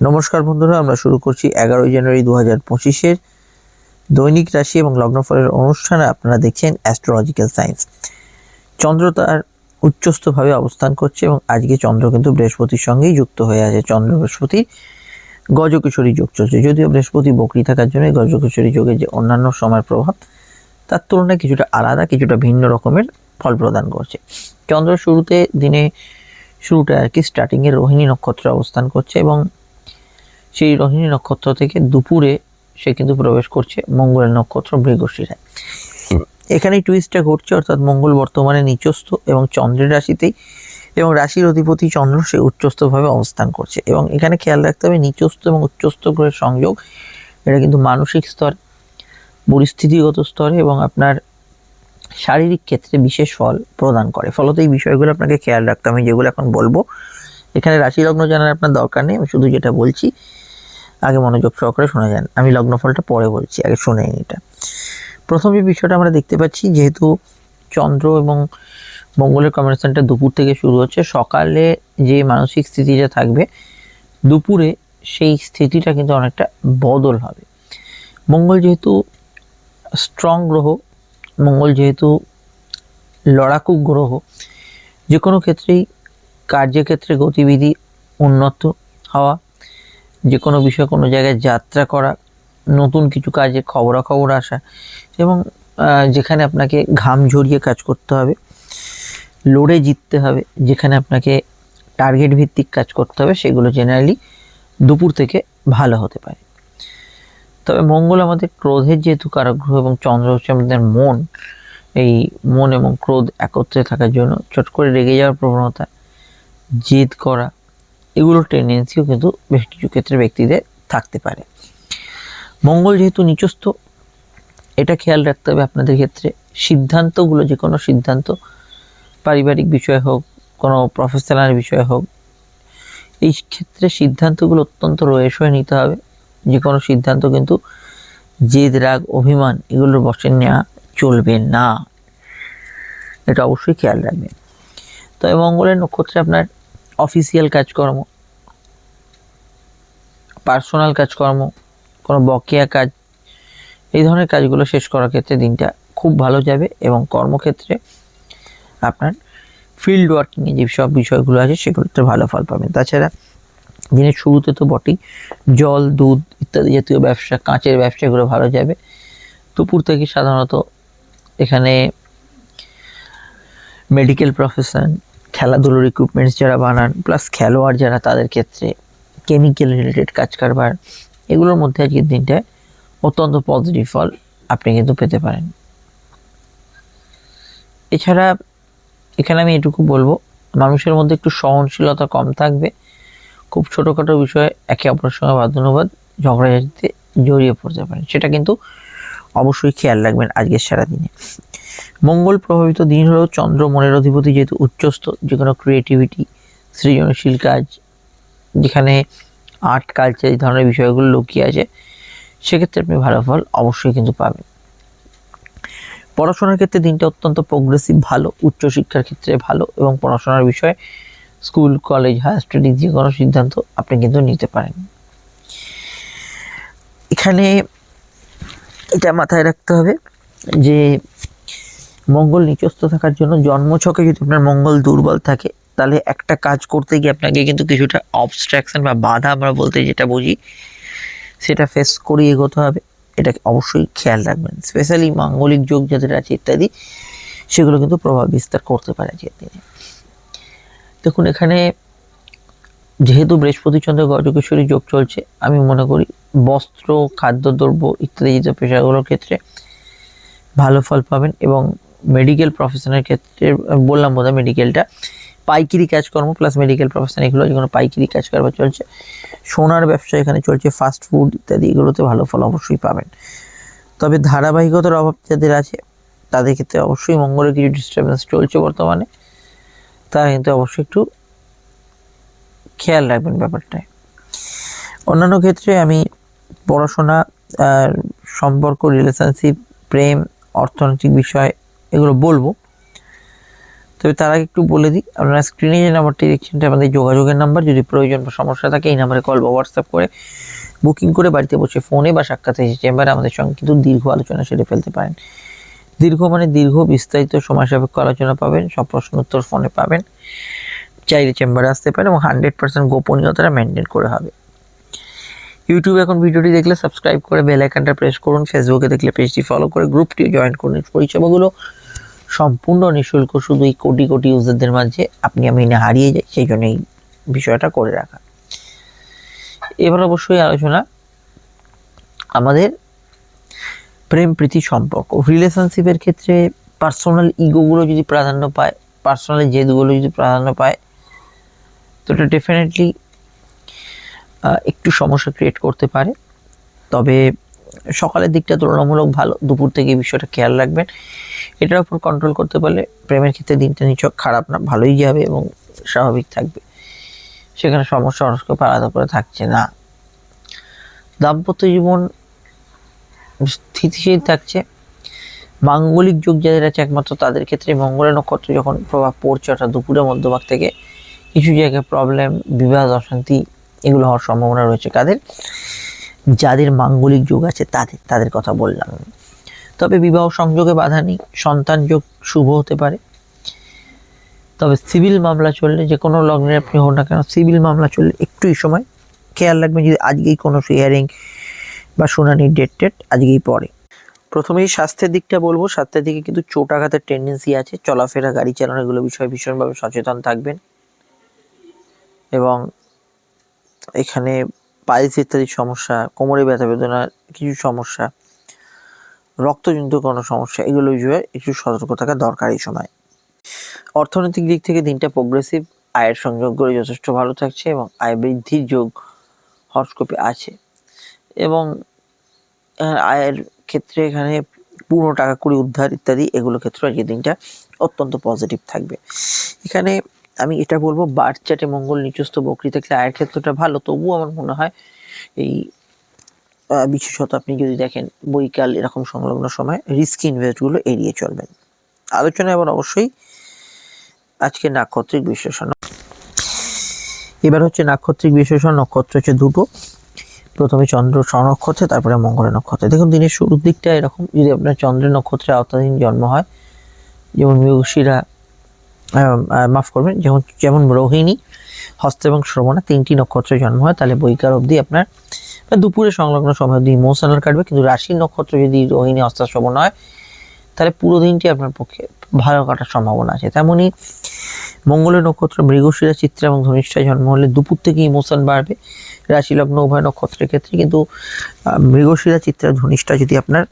নমস্কার বন্ধুরা, আমরা শুরু করছি এগারোই জানুয়ারি দু হাজার পঁচিশের দৈনিক রাশি এবং লগ্নফলের অনুষ্ঠানে। আপনারা দেখছেন অ্যাস্ট্রোলজিক্যাল সায়েন্স চন্দ্র তার উচ্চস্থভাবে অবস্থান করছে এবং আজকে চন্দ্র কিন্তু বৃহস্পতির সঙ্গেই যুক্ত হয়ে আছে। চন্দ্র বৃহস্পতির গজকিশোরী যোগ চলছে। যদিও বৃহস্পতি বকরি থাকার জন্য গজকিশোরী যোগের যে অন্যান্য সময়ের প্রভাব, তার তুলনায় কিছুটা আলাদা, কিছুটা ভিন্ন রকমের ফল প্রদান করছে। চন্দ্র শুরুতে দিনে শুরুটা আর কি স্টার্টিংয়ে রোহিণী নক্ষত্রে অবস্থান করছে এবং সেই রোহিণী নক্ষত্র থেকে দুপুরে সে কিন্তু প্রবেশ করছে মঙ্গলের নক্ষত্র মৃগশিরায়। এখানেই টুইস্টটা ঘটছে, অর্থাৎ মঙ্গল বর্তমানে নিচস্থ এবং চন্দ্রের রাশিতেই এবং রাশির অধিপতি চন্দ্র সে উচ্চস্থভাবে অবস্থান করছে এবং এখানে খেয়াল রাখতে হবে নিচস্থ এবং উচ্চস্থ গ্রহের সংযোগ, এটা কিন্তু মানসিক স্তরে, পরিস্থিতিগত স্তরে এবং আপনার শারীরিক ক্ষেত্রে বিশেষ ফল প্রদান করে। ফলত এই বিষয়গুলো আপনাকে খেয়াল রাখতে আমি যেগুলো এখন বলব। এখানে রাশি লগ্ন জানার আপনার দরকার নেই, আমি শুধু যেটা বলছি আগে মনোযোগ সহকারে শোনা যান আমি লগ্নফলটা পরে বলছি, আগে শুনে নিন এটা। প্রথম যে বিষয়টা আমরা দেখতে পাচ্ছি, যেহেতু চন্দ্র এবং মঙ্গলের কম্বিনেশনটা দুপুর থেকে শুরু হচ্ছে, সকালে যে মানসিক স্থিতিটা থাকবে, দুপুরে সেই স্থিতিটা কিন্তু অনেকটা বদল হবে। মঙ্গল যেহেতু স্ট্রং গ্রহ, মঙ্গল যেহেতু লড়াকু গ্রহ যে কোনো ক্ষেত্রেই কার্যক্ষেত্রে গতিবিধি উন্নত হওয়া যে কোনো বিষয়ে কোনো জায়গায় যাত্রা করা, নতুন কিছু কাজে খবরাখবর আসা এবং যেখানে আপনাকে ঘাম ঝরিয়ে কাজ করতে হবে, লড়ে জিততে হবে, যেখানে আপনাকে টার্গেট ভিত্তিক কাজ করতে হবে, সেগুলো জেনারেলি দুপুর থেকে ভালো হতে পারে। তবে মঙ্গল আমাদের ক্রোধের যেহেতু কারাগ্রহ এবং চন্দ্র হচ্ছে আমাদের মন, এই মন এবং ক্রোধ একত্রে থাকার জন্য চট করে রেগে যাওয়ার প্রবণতা, জেদ করা এগুলোর টেন্ডেন্সিও কিন্তু বেশ কিছু ক্ষেত্রে ব্যক্তিদের থাকতে পারে। মঙ্গল যেহেতু নিচস্থ, এটা খেয়াল রাখতে হবে আপনাদের ক্ষেত্রে। সিদ্ধান্তগুলো যে কোনো সিদ্ধান্ত, পারিবারিক বিষয় হোক, কোনো প্রফেশনাল বিষয় হোক, এই ক্ষেত্রে সিদ্ধান্তগুলো অত্যন্ত রয়েস হয়ে নিতে হবে। যে কোনো সিদ্ধান্ত কিন্তু জেদ, রাগ, অভিমান, এগুলোর বসে নেওয়া চলবে না। এটা অবশ্যই খেয়াল রাখবেন। তবে মঙ্গলের নক্ষত্রে আপনার অফিসিয়াল কাজকর্ম পার্সোনাল কাজকর্ম, কোনো বকেয়া কাজ, এই ধরনের কাজগুলো শেষ করার ক্ষেত্রে দিনটা খুব ভালো যাবে এবং কর্মক্ষেত্রে আপনার ফিল্ড ওয়ার্কিংয়ে যে সব বিষয়গুলো আছে সেগুলোতে ভালো ফল পাবেন। তাছাড়া দিনের শুরুতে তো বটেই জল, দুধ ইত্যাদি জাতীয় ব্যবসা, কাঁচের ব্যবসা এগুলো ভালো যাবে। দুপুর থেকে সাধারণত এখানে মেডিকেল প্রফেশন খেলাধুলোর ইকুইপমেন্টস যারা বানান প্লাস খেলোয়াড় যারা তাদের ক্ষেত্রে কেমিক্যাল রিলেটেড কাজ কারবার, এগুলোর মধ্যে আজকের দিনটায় অত্যন্ত পজিটিভ ফল আপনি কিন্তু পেতে পারেন। এছাড়া এখানে আমি এটুকু বলব, মানুষের মধ্যে একটু সহনশীলতা কম থাকবে। খুব ছোটোখাটো বিষয়ে একে অপরের সঙ্গে বাদানুবাদ ঝগড়াঝাটিতে জড়িয়ে পড়তে পারেন। সেটা কিন্তু অবশ্যই খেয়াল রাখবেন আজকের সারাদিনে। মঙ্গল প্রভাবিত দিন হলো চন্দ্র মনের অধিপতি যেহেতু উচ্চস্থ, যে কোনো ক্রিয়েটিভিটি সৃজনশীল কাজ, যেখানে আর্ট কালচার এই ধরনের বিষয়গুলো লুকিয়ে আছে, সেক্ষেত্রে আপনি ভালো ফল অবশ্যই কিন্তু পাবেন। পড়াশোনার ক্ষেত্রে দিনটা অত্যন্ত প্রোগ্রেসিভ ভালো, উচ্চশিক্ষার ক্ষেত্রে ভালো এবং পড়াশোনার বিষয়ে স্কুল কলেজ হায়ার স্টাডিজ যে কোনো সিদ্ধান্ত আপনি কিন্তু নিতে পারেন। এখানে এটা মাথায় রাখতে হবে যে মঙ্গল নিচস্থ থাকার জন্য জন্মছকে যদি আপনার মঙ্গল দুর্বল থাকে, তাহলে একটা কাজ করতে গিয়ে আপনাকে কিন্তু কিছুটা অবস্ট্রাকশন বা বাধা আমরা বলতে যেটা বুঝি, সেটা ফেস করে এগোতে হবে। এটা অবশ্যই খেয়াল রাখবেন স্পেশালি মাঙ্গলিক যোগ যাদের আছে ইত্যাদি, সেগুলো কিন্তু প্রভাব বিস্তার করতে পারে আজকের দিনে। দেখুন, এখানে যেহেতু বৃহস্পতি চন্দ্র গজকেশ্বরী যোগ চলছে, আমি মনে করি বস্ত্র, খাদ্যদ্রব্য ইত্যাদি জাতীয় পেশাগুলোর ক্ষেত্রে ভালো ফল পাবেন এবং মেডিকেল প্রফেশনের ক্ষেত্রে বললাম বোধহয় মেডিকেলটা পাইকিরি কাজকর্ম প্লাস মেডিকেল প্রফেশন এগুলো যেগুলো পাইকিরি কাজ কারবার চলছে। সোনার ব্যবসা এখানে চলছে ফাস্ট ফুড ইত্যাদি এগুলোতে ভালো ফল অবশ্যই পাবেন। তবে ধারাবাহিকতার অভাব যাদের আছে, তাদের ক্ষেত্রে অবশ্যই মঙ্গলের কিছু ডিস্টারবেন্স চলছে বর্তমানে। তারা কিন্তু অবশ্যই একটু খেয়াল রাখবেন ব্যাপারটায়। অন্যান্য ক্ষেত্রে আমি পড়াশোনা সম্পর্ক রিলেশনশিপ প্রেম, অর্থনৈতিক বিষয় এগুলো বলব। তবে তার আগে একটু বলে দিই, আপনারা স্ক্রিনে যে নাম্বারটি দেখছেন আমাদের যোগাযোগের নাম্বার। যদি প্রয়োজন বা সমস্যা থাকে, এই নাম্বারে কল বা হোয়াটসঅ্যাপ করে বুকিং করে বাড়িতে বসে ফোনে বা সাক্ষাৎ এসে চেম্বারে আমাদের সঙ্গে কিন্তু দীর্ঘ আলোচনা সেরে ফেলতে পারেন। দীর্ঘ মানে দীর্ঘ বিস্তারিত সময় সাপেক্ষ আলোচনা পাবেন, সব প্রশ্ন উত্তর ফোনে পাবেন। চাইলে চেম্বারে আসতে পারেন এবং হান্ড্রেড পার্সেন্ট গোপনীয়তাটা মেনটেন করে হবে। ইউটিউবে এখন ভিডিওটি দেখলে সাবস্ক্রাইব করে বেল আইকনটা প্রেস করুন ফেসবুকে দেখলে পেজটি ফলো করে গ্রুপটিও জয়েন করুন। পরিষেবাগুলো সম্পূর্ণ নিঃশুল্ক, শুধু এই কোটি কোটি ইউজারদের মাঝে আপনি, আমি না হারিয়ে যাই, সেই জন্য এই বিষয়টা করে রাখা। এবার অবশ্যই আলোচনা আমাদের প্রেম, প্রীতি সম্পর্ক। রিলেশনশিপের ক্ষেত্রে পার্সোনাল ইগোগুলো যদি প্রাধান্য পায় পার্সোনাল জেদগুলো যদি প্রাধান্য পায় তো এটা ডেফিনেটলি একটু সমস্যা ক্রিয়েট করতে পারে। তবে সকালের দিকটা তুলনামূলক ভালো, দুপুর থেকে বিষয়টা খেয়াল রাখবেন। এটার উপর কন্ট্রোল করতে পারলে প্রেমের ক্ষেত্রে দিনটা নিচক খারাপ না, ভালোই যাবে এবং স্বাভাবিক থাকবে। সেখানে সমস্যা হরস্কোপ আলাদা করে থাকছে না। দাম্পত্য জীবন স্থিতিশীল থাকছে। মাঙ্গলিক যুগ যাদের আছে একমাত্র তাদের ক্ষেত্রে মঙ্গলের নক্ষত্র যখন প্রভাব পড়ছে অর্থাৎ দুপুরের মধ্যভাগ থেকে কিছু জায়গায় প্রবলেম বিবাদ, অশান্তি, এগুলো হওয়ার সম্ভাবনা রয়েছে কাদের? যাদের মাঙ্গলিক যোগ আছে তাদের তাদের কথা বললাম। তবে বিবাহ সংযোগে বাধা নেই, সন্তান যোগ শুভ হতে পারে। তবে সিভিল মামলা চললে, যে কোনো লগ্নে আপনি হন না কেন, সিভিল মামলা চললে একটু এই সময় খেয়াল রাখবেন যদি আজকেই কোনো হিয়ারিং বা শুনানির ডেট টেট আজকেই পড়ে প্রথমেই স্বাস্থ্যের দিকটা বলব। স্বাস্থ্যের দিকে কিন্তু চোট আঘাতের টেন্ডেন্সি আছে, চলাফেরা, গাড়ি চালানো, এগুলো বিষয়ে ভীষণভাবে সচেতন থাকবেন। এবং এখানে পাইলস ইত্যাদি সমস্যা, কোমরে ব্যথা বেদনার কিছু সমস্যা রক্তজনিত কোনো সমস্যা, এগুলো বিষয়ে একটু সতর্ক থাকা দরকার এই সময়। অর্থনৈতিক দিক থেকে দিনটা প্রোগ্রেসিভ আয়ের সংযোগগুলো যথেষ্ট ভালো থাকছে এবং আয় বৃদ্ধির যোগ হরস্কোপে আছে। এবং আয়ের ক্ষেত্রে এখানে পুরো টাকা কুড়ি উদ্ধার ইত্যাদি, এগুলো ক্ষেত্রে আজকের দিনটা অত্যন্ত পজিটিভ থাকবে। এখানে আমি এটা বলব বার চাটে মঙ্গল নিচস্থ বকরি থাকলে আয়ের ক্ষেত্রটা ভালো। তবুও আমার মনে হয় এই বিশেষত আপনি যদি দেখেন বৈকাল এরকম সংলগ্ন সময় রিস্ক ইনভেস্টগুলো এড়িয়ে চলবেন। আলোচনা এবার অবশ্যই আজকে নাক্ষত্রিক বিশ্লেষণ। এবার হচ্ছে নাক্ষত্রিক বিশ্লেষণ, নক্ষত্র হচ্ছে দুটো। প্রথমে চন্দ্র স্বনক্ষত্রে তারপরে মঙ্গল নক্ষত্রে। দেখুন, দিনের শুরুর দিকটা এরকম। যদি আপনার চন্দ্রের নক্ষত্রে আওতাধীন জন্ম হয়, যেমন মৃগশিরা মাফ করবেন, যেমন যেমন রোহিণী, হস্ত এবং শ্রবণা, তিনটি নক্ষত্রে জন্ম হয়, তাহলে বৈকার অবধি আপনার বা দুপুরে সংলগ্ন সময় অবধি ইমোশনাল কাটবে, কিন্তু রাশির নক্ষত্র যদি রোহিণী, হস্ত, শ্রবণ হয়, তাহলে পুরো দিনটি আপনার পক্ষে ভালো কাটার সম্ভাবনা আছে। তেমনই মঙ্গলের নক্ষত্র মৃগশিরা, চিত্র এবং ধনিষ্ঠায় জন্ম হলে দুপুর থেকে ইমোশন বাড়বে রাশি লগ্ন উভয় নক্ষত্রের ক্ষেত্রে, কিন্তু মৃগশিরা, চিত্রা ধনিষ্ঠা যদি আপনার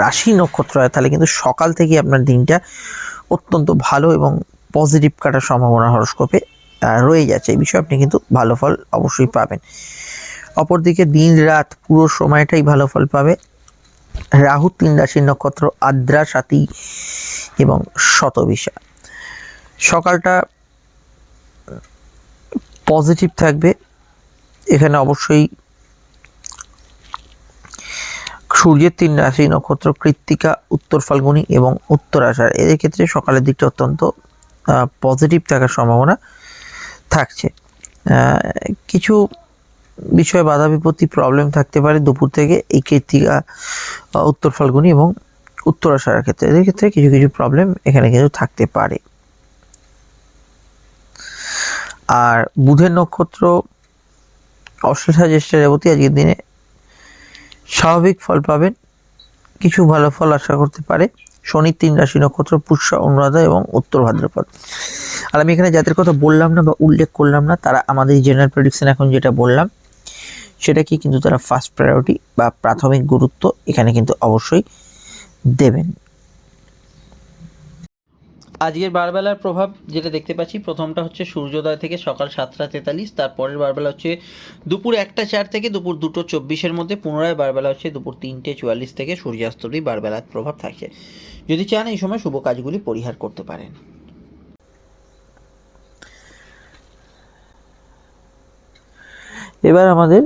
রাশি নক্ষত্র হয়, তাহলে কিন্তু সকাল থেকে আপনার দিনটা অত্যন্ত ভালো এবং পজিটিভ কাটার সম্ভাবনা হরস্কোপে রয়ে যাচ্ছে। এই বিষয়ে আপনি কিন্তু ভালো ফল অবশ্যই পাবেন। অপরদিকে দিন রাত পুরো সময়টাই ভালো ফল পাবে। রাহু তিন রাশির নক্ষত্র, আদ্রা সাথী এবং শতবিশা। সকালটা পজিটিভ থাকবে। এখানে অবশ্যই সূর্যের তিন রাশি, নক্ষত্র, কৃত্তিকা, উত্তর ফাল্গুনি এবং উত্তর আষাঢ়। এদের ক্ষেত্রে সকালের দিকটা অত্যন্ত পজিটিভ থাকার সম্ভাবনা থাকছে। কিছু বিষয়ে বাধা বিপত্তি প্রবলেম থাকতে পারে দুপুর থেকে এই কৃত্তিকা উত্তর ফাল্গুনি এবং উত্তর আষাঢ়ের ক্ষেত্রে। এদের ক্ষেত্রে কিছু কিছু প্রবলেম এখানে কিন্তু থাকতে পারে। আর বুধের নক্ষত্র অশ্লেষা জ্যেষ্ঠা রেবতী আজকের দিনে স্বাভাবিক ফল পাবেন। কিছু ভালো ফল আশা করতে পারে। শনি তিন রাশি নক্ষত্র, পুষ্যা, অনুরাধা এবং উত্তর ভাদ্রপদ। আর আমি এখানে যাদের কথা বললাম না বা উল্লেখ করলাম না, তারা আমাদের জেনারেল প্রেডিকশন এখন যেটা বললাম সেটাকে কিন্তু তারা ফার্স্ট প্রায়োরিটি বা প্রাথমিক গুরুত্ব এখানে কিন্তু অবশ্যই দেবেন। আজকের বারবেলার প্রভাব যেটা দেখতে পাচ্ছি, প্রথমটা হচ্ছে সূর্যোদয় থেকে সকাল সাতটা তেতাল্লিশ, তারপরের বারবেলা হচ্ছে দুপুর একটা চার থেকে দুপুর দুটো চব্বিশের মধ্যে, পুনরায় বারবেলা হচ্ছে দুপুর তিনটে চুয়াল্লিশ থেকে সূর্যাস্ত অবধি বারবেলার প্রভাব থাকছে। যদি চান এই সময় শুভ কাজগুলি পরিহার করতে পারেন। এবার আমাদের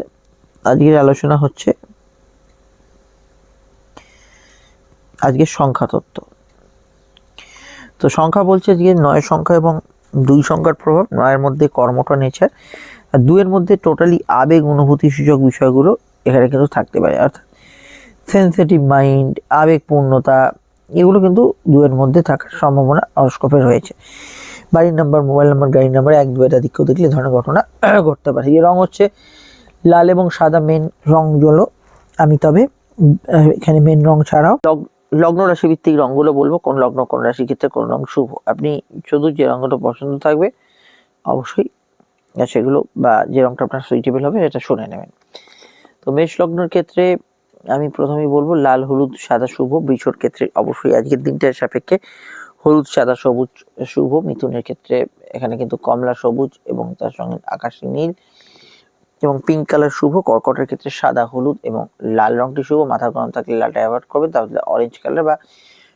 আজকের আলোচনা হচ্ছে আজকের সংখ্যা তত্ত্ব তো সংখ্যা বলছে যে নয় সংখ্যা এবং দুই সংখ্যার প্রভাব। নয়ের মধ্যে কর্মটা নেচার আর দুইয়ের মধ্যে টোটালি আবেগ, অনুভূতি সূচক বিষয়গুলো এখানে কিন্তু থাকতে পারে। অর্থাৎ সেন্সিটিভ মাইন্ড আবেগপূর্ণতা, এগুলো কিন্তু দুয়ের মধ্যে থাকার সম্ভাবনা হরস্কোপে রয়েছে। বাড়ির নাম্বার মোবাইল নাম্বার গাড়ির নাম্বার এক দুয়ের দিকেও দেখলে ধরনের ঘটনা ঘটতে পারে। এই রং হচ্ছে লাল এবং সাদা মেন রংগুলো আমি তবে এখানে মেন রং ছাড়াও লগ্ন রাশি ভিত্তিক রঙগুলো বলব, কোন লগ্ন, কোন রাশি ক্ষেত্রে কোন রং শুভ। আপনি শুধু যে রঙটা পছন্দ থাকবে, অবশ্যই সেগুলো বা যে রংটা আপনার সুইটেবল হবে সেটা শুনে নেবেন। তো মেষ লগ্নের ক্ষেত্রে আমি প্রথমেই বলব, লাল, হলুদ, সাদা, শুভ, বৃষর ক্ষেত্রে অবশ্যই আজকের দিনটার সাপেক্ষে হলুদ, সাদা, সবুজ, শুভ। মিথুনের ক্ষেত্রে এখানে কিন্তু কমলা, সবুজ এবং তার সঙ্গে আকাশি নীল। এবং পিঙ্ক কালার শুভ, কর্কটের ক্ষেত্রে সাদা, হলুদ এবং লাল রংটি শুভ। মাথা গরম থাকলে লালটা ব্যবহার করবেন, তাহলে অরেঞ্জ কালার বা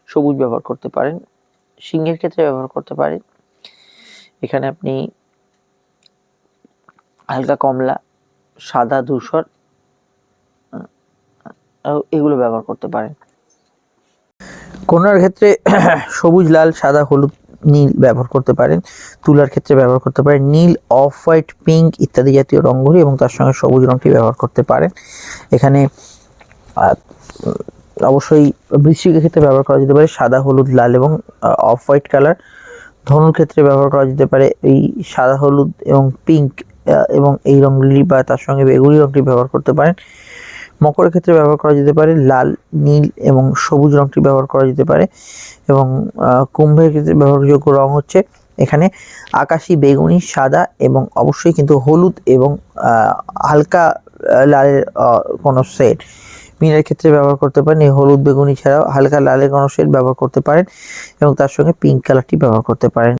সবুজ ব্যবহার করতে পারেন। সিংহের ক্ষেত্রে ব্যবহার করতে পারেন। এখানে আপনি হালকা কমলা, সাদা, ধূসর এগুলো ব্যবহার করতে পারেন। কন্যার ক্ষেত্রে সবুজ, লাল, সাদা, হলুদ নীল ব্যবহার করতে পারেন, তুলার ক্ষেত্রে ব্যবহার করতে পারেন, নীল, অফ হোয়াইট, পিঙ্ক ইত্যাদি জাতীয় রঙগুলি এবং তার সঙ্গে সবুজ রঙটি ব্যবহার করতে পারেন। এখানে অবশ্যই বৃশ্চিকের ক্ষেত্রে ব্যবহার করা যেতে পারে সাদা, হলুদ, লাল এবং অফ হোয়াইট কালার। ধনুর ক্ষেত্রে ব্যবহার করা যেতে পারে এই সাদা, হলুদ এবং পিঙ্ক এবং এই রঙগুলি বা তার সঙ্গে বেগুনি রঙটি ব্যবহার করতে পারেন। মকরের ক্ষেত্রে ব্যবহার করা যেতে পারে, লাল, নীল এবং সবুজ রঙটি ব্যবহার করা যেতে পারে এবং কুম্ভের ক্ষেত্রে ব্যবহারযোগ্য রং হচ্ছে এখানে আকাশি, বেগুনি, সাদা এবং অবশ্যই কিন্তু হলুদ এবং হালকা লালের কোনো সেট মিনের ক্ষেত্রে ব্যবহার করতে পারেন। এই হলুদ, বেগুনি ছাড়াও হালকা লালের কোনো শেড ব্যবহার করতে পারেন এবং তার সঙ্গে পিঙ্ক কালারটি ব্যবহার করতে পারেন।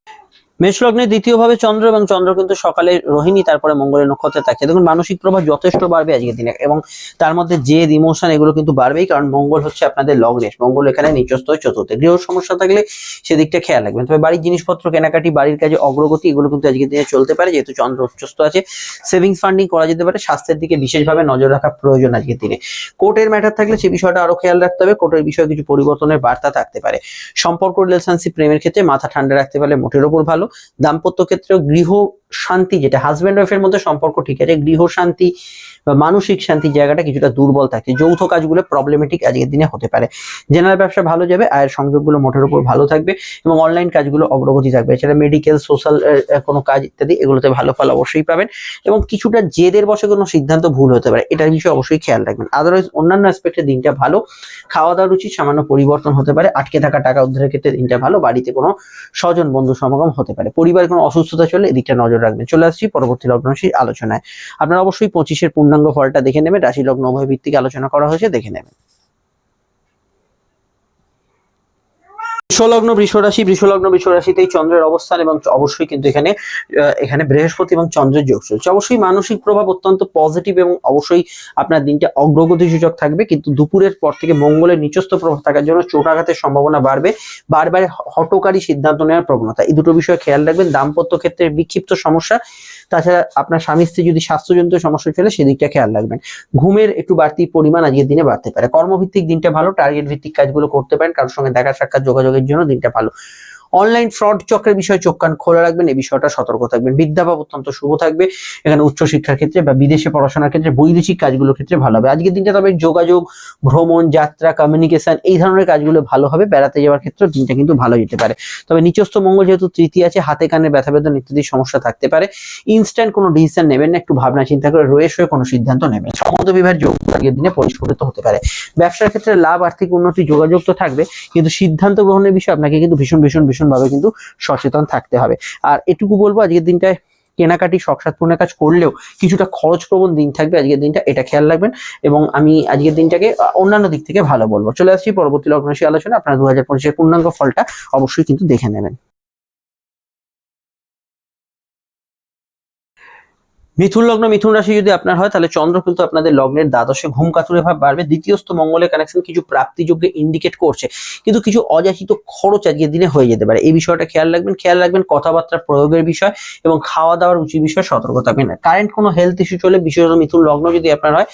মেষ লগ্নে দ্বিতীয়ভাবে চন্দ্র এবং চন্দ্র কিন্তু সকালে রোহিণী, তারপরে মঙ্গলের নক্ষত্রে থাকে দেখুন, মানসিক প্রভাব যথেষ্ট বাড়বে আজকের দিনে এবং তার মধ্যে জেদ, ইমোশন এগুলো কিন্তু বাড়বেই, কারণ মঙ্গল হচ্ছে আপনাদের লগ্নেশ মঙ্গল এখানে নিচস্থ, চতুর্থে। গৃহ সমস্যা থাকলে সেদিকটা খেয়াল রাখবেন। তবে বাড়ির জিনিসপত্র, কেনাকাটি, বাড়ির কাজে অগ্রগতি এগুলো কিন্তু আজকের দিনে চলতে পারে, যেহেতু চন্দ্র উচ্চস্থ আছে। সেভিংস ফান্ডিং করা যেতে পারে, স্বাস্থ্যের দিকে বিশেষভাবে নজর রাখা প্রয়োজন আজকের দিনে। কোর্টের ম্যাটার থাকলে সে বিষয়টা আরও খেয়াল রাখতে হবে। কোর্টের বিষয়ে কিছু পরিবর্তনের বার্তা থাকতে পারে। সম্পর্ক রিলেশনশিপ প্রেমের ক্ষেত্রে মাথা ঠান্ডা রাখতে পারলে মোটের ওপর ভালো। দাম্পত্য ক্ষেত্রেও গৃহ শান্তি, যেটা হাজব্যান্ড ওয়াইফের মধ্যে সম্পর্ক ঠিক আছে, গৃহ শান্তি বা মানসিক শান্তির জায়গাটা কিছুটা দুর্বল থাকে। যৌথ কাজগুলো প্রবলেমেটিক আজকের দিনে হতে পারে। জেনারেল ব্যবসা ভালো যাবে আয়ের সংযোগগুলো মোটের উপর ভালো থাকবে এবং অনলাইন কাজগুলো অগ্রগতি থাকবে। এছাড়া মেডিকেল সোশ্যাল কোনো কাজ ইত্যাদি এগুলোতে ভালো ফল অবশ্যই পাবেন এবং কিছুটা জেদের বসে কোনো সিদ্ধান্ত ভুল হতে পারে, এটার বিষয়ে অবশ্যই খেয়াল রাখবেন। আদারওয়াইজ অন্যান্য অ্যাসপেক্টে দিনটা ভালো খাওয়া দাওয়ার রুচি সামান্য পরিবর্তন হতে পারে, আটকে থাকা টাকা উদ্ধারের ক্ষেত্রে দিনটা ভালো, বাড়িতে কোনো স্বজন বন্ধু সমাগম হতে পারে। পরিবারে কোনো অসুস্থতা চলে এদিকটা নজর রাখবেন। চলে আসছি পরবর্তী লগ্নরাশি আলোচনায়। আপনারা অবশ্যই পঁচিশের পূর্ণাঙ্গ ফলটা দেখে নেবেন, রাশি লগ্ন উভয় ভিত্তিক আলোচনা করা হয়েছে, দেখে নেবেন। বৃষলগ্ন, বৃষরাশি, বৃষলগ্ন, বৃষরাশিতেই চন্দ্রের অবস্থান এবং অবশ্যই কিন্তু এখানে এখানে বৃহস্পতি এবং চন্দ্রের যোগ চলছে। অবশ্যই মানসিক প্রভাব অত্যন্ত পজিটিভ এবং অবশ্যই আপনার দিনটা অগ্রগতি সূচক থাকবে, কিন্তু দুপুরের পর থেকে মঙ্গলের নিচস্থ প্রভাব থাকার জন্য চোটাঘাতের সম্ভাবনা বাড়বে। বারবার হটকারী সিদ্ধান্ত নেওয়ার প্রবণতা। এই দুটো বিষয়ে খেয়াল রাখবেন। দাম্পত্য ক্ষেত্রে বিক্ষিপ্ত সমস্যা তাছাড়া আপনার স্বামী স্ত্রী যদি স্বাস্থ্যজনিত সমস্যা চলে সেদিকটা খেয়াল রাখবেন। ঘুমের একটু বাড়তি পরিমাণ আজকের দিনে বাড়তে পারে। কর্মভিত্তিক দিনটা ভালো টার্গেট ভিত্তিক কাজগুলো করতে পারেন। কারোর সঙ্গে দেখা সাক্ষাৎ যোগাযোগের জন্য দিনটা ভালো। অনলাইন ফ্রড চক্রের বিষয়ে চোখ কান খোলা রাখবেন, এই বিষয়টা সতর্ক থাকবেন। বিদ্যাভাব অত্যন্ত শুভ থাকবে। এখানে উচ্চশিক্ষার ক্ষেত্রে বা বিদেশে পড়াশোনার ক্ষেত্রে, বৈদেশিক কাজগুলোর ক্ষেত্রে ভালো হবে। আজকের দিনটা তবে যোগাযোগ, ভ্রমণ, যাত্রা কমিউনিকেশন এই ধরনের কাজগুলো ভালো হবে। বেড়াতে যাওয়ার ক্ষেত্রে দিনটা কিন্তু ভালো যেতে পারে। তবে নিচস্থ মঙ্গল যেহেতু তৃতীয় আছে, হাতে কানে ব্যথা বেদন ইত্যাদি সমস্যা থাকতে পারে। ইনস্ট্যান্ট কোনো ডিসিশন নেবেন না, একটু ভাবনা চিন্তা করে রয়ে সয়ে কোনো সিদ্ধান্ত নেবেন। সমস্ত বিভাগ যোগ আজকের দিনে পরিস্ফুটিত হতে পারে। ব্যবসার ক্ষেত্রে লাভ, আর্থিক উন্নতি, যোগাযোগ তো থাকবে, কিন্তু সিদ্ধান্ত গ্রহণের বিষয়ে আপনাকে কিন্তু ভীষণ ভীষণ ভীষণ ভাবে কিন্তু সচেতন থাকতে হবে। আর এটুকু বলব, আজকের দিনটায় কেনাকাটি শখসাত পূর্ণের কাজ করলেও কিছুটা খরচপ্রবণ দিন থাকবে আজকের দিনটা, এটা খেয়াল রাখবেন। এবং আমি আজকের দিনটাকে অন্যান্য দিক থেকে ভালো বলব। চলে আসছি পরবর্তী লগ্নশী আলোচনা আপনারা দু হাজার পঁচিশের পূর্ণাঙ্গ ফলটা অবশ্যই কিন্তু দেখে নেবেন। মিথুন লগ্ন, মিথুন রাশি যদি আপনার হয়, তাহলে চন্দ্র কিন্তু আপনাদের লগ্নের দ্বাদশে ঘুম কাতুরে ভাব বাড়বে। দ্বিতীয়স্থ মঙ্গলের কানেকশন কিছু প্রাপ্তিযোগ্য ইন্ডিকেট করছে। কিন্তু কিছু অযাচিত খরচ আজকের দিনে হয়ে যেতে পারে। এই বিষয়টা খেয়াল রাখবেন। খেয়াল রাখবেন কথাবার্তা প্রয়োগের বিষয় এবং খাওয়া দাওয়ার উচিত বিষয়ে সতর্ক থাকবেন। কারেন্ট কোনো হেলথ ইস্যু চলে, বিশেষত মিথুন লগ্ন যদি আপনার হয়